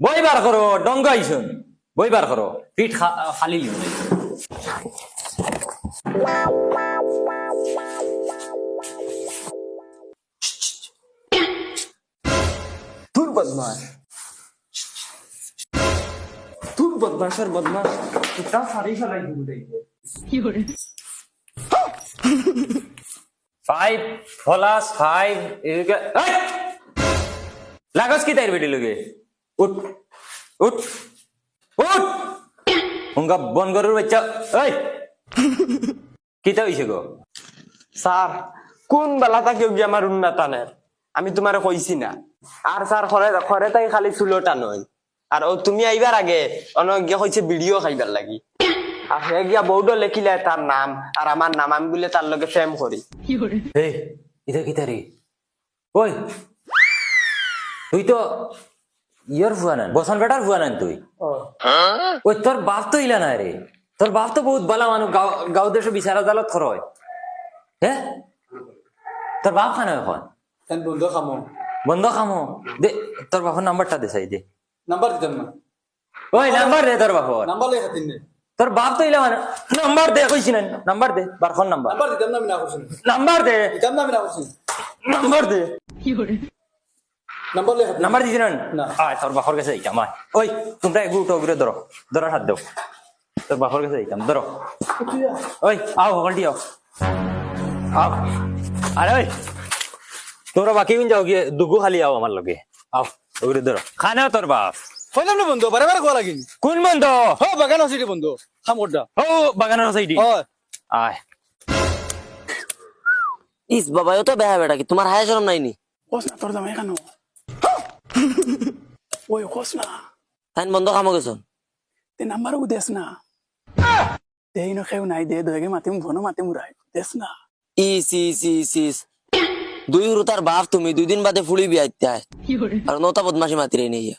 বই বার করো ডঙ্গ আইসুন বই বার করো পিঠ খা- খালি লিও তোর বদমাস তোর বদমাসের বদমাস তুটা সারি ফেলাই দিব ফাইভ প্লাস ফাইভ লাগস কি তাইর বেটি লগে? উঠ উঠ উঠ। হুঙ্গা বন গরুর বাচ্চা এই। কিতা হইছে গো? স্যার কোন বেলা তাকে গিয়ে আমার উন্নত আনের আমি তোমারে কইছি না। আর স্যার খরে খরে তাই খালি চুলো টানই আর ও তুমি আইবার আগে অনেক গিয়ে কইছে ভিডিও খাইবার লাগি। আর হে গিয়া বৌড লেখিলে তার নাম আর আমার নাম আমি বলে তার লগে প্রেম করি। এই ইতা কিতা রে ওই তুই তো ইয়ার ভুয়া নান। বসন বেটার ভুয়া নান তুই। ওই তোর বাপ তো ইলা না রে। তোর বাপ তো বহুত বালা মানুষ গাঁও দেশে বিচার আদালত খরয় হ্যাঁ। তোর বাপ খানা এখন? বন্ধ খামো। বন্ধ খামো। দে তোর বাপর নাম্বারটা দে চাই দে। নাম্বার দিতাম না। ওই নাম্বার দে তোর বাপর নাম্বার লেখা তিন দে। তোর বাপ তো ইলা মানে নাম্বার দে কইছি না নাম্বার দে বারখন নাম্বার নাম্বার দিতাম না আমি না করছি নাম্বার দে। দিতাম না আমি না করছি নাম্বার দে নাম্বার লেখা নাম্বার দিছি না? না। আয় তোর বাপর কাছে যাইতাম আয় ওই তোমরা এগুলো উঠো ঘুরে ধরো ধরো হাত দাও তোর বাপর কাছে যাইতাম ধরো ওই আও হলটি আও আও আরে ওই তোমরা বাকি কোন যাও গিয়ে দুগু খালি আও আমার লগে। আও ওগুলো ধরো খানা তোর বাপ। কইলাম না বন্ধু? বারে বারে কোয়া লাগিন কোন বন্ধ? হ বাগান আছে বন্ধু। খাম করডা ও হয় আয় ইস বাবা ও তো বেহা বেটা কি? তোমার হায়া শরম নাই নি? কোস না তোর জামাই কেন ওই কোস না তাই বন্ধ কামো গেছ তে নাম্বার দেশ না দেই ন খেউ নাই দে দহে মাতিম ফোনো মাতিম রাই দেশ না ইস ইস ইস ইস দুই তার বাপ তুমি দুই দিন বাদে ফুলি বিয়া ইত্যায় আর নতা বদমাসি মাতি রে নিয়া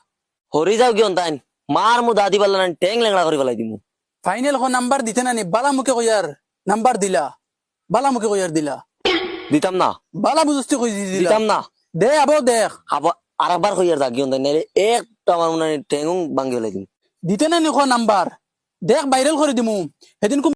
হরি যাও কি তাই মার মু দাদি পাল্লা না টেং লেংড়া করে পেলাই দিমু। ফাইনাল কো নাম্বার দিতে না নি? বালা মুখে কইয়ার নাম্বার দিলা। বালা মুখে কইয়ার দিলা। দিতাম না। বালা বুঝস্তি কই দিলা। দিতাম না। দে আবো দেখ। আবার আর একবার দাগি তাই নাইলে একটা আমার মনে টেং ভাঙ্গি হলে দিম দিতে না নি, কো নাম্বার? দেখ ভাইরাল করে দিমু। সেদিন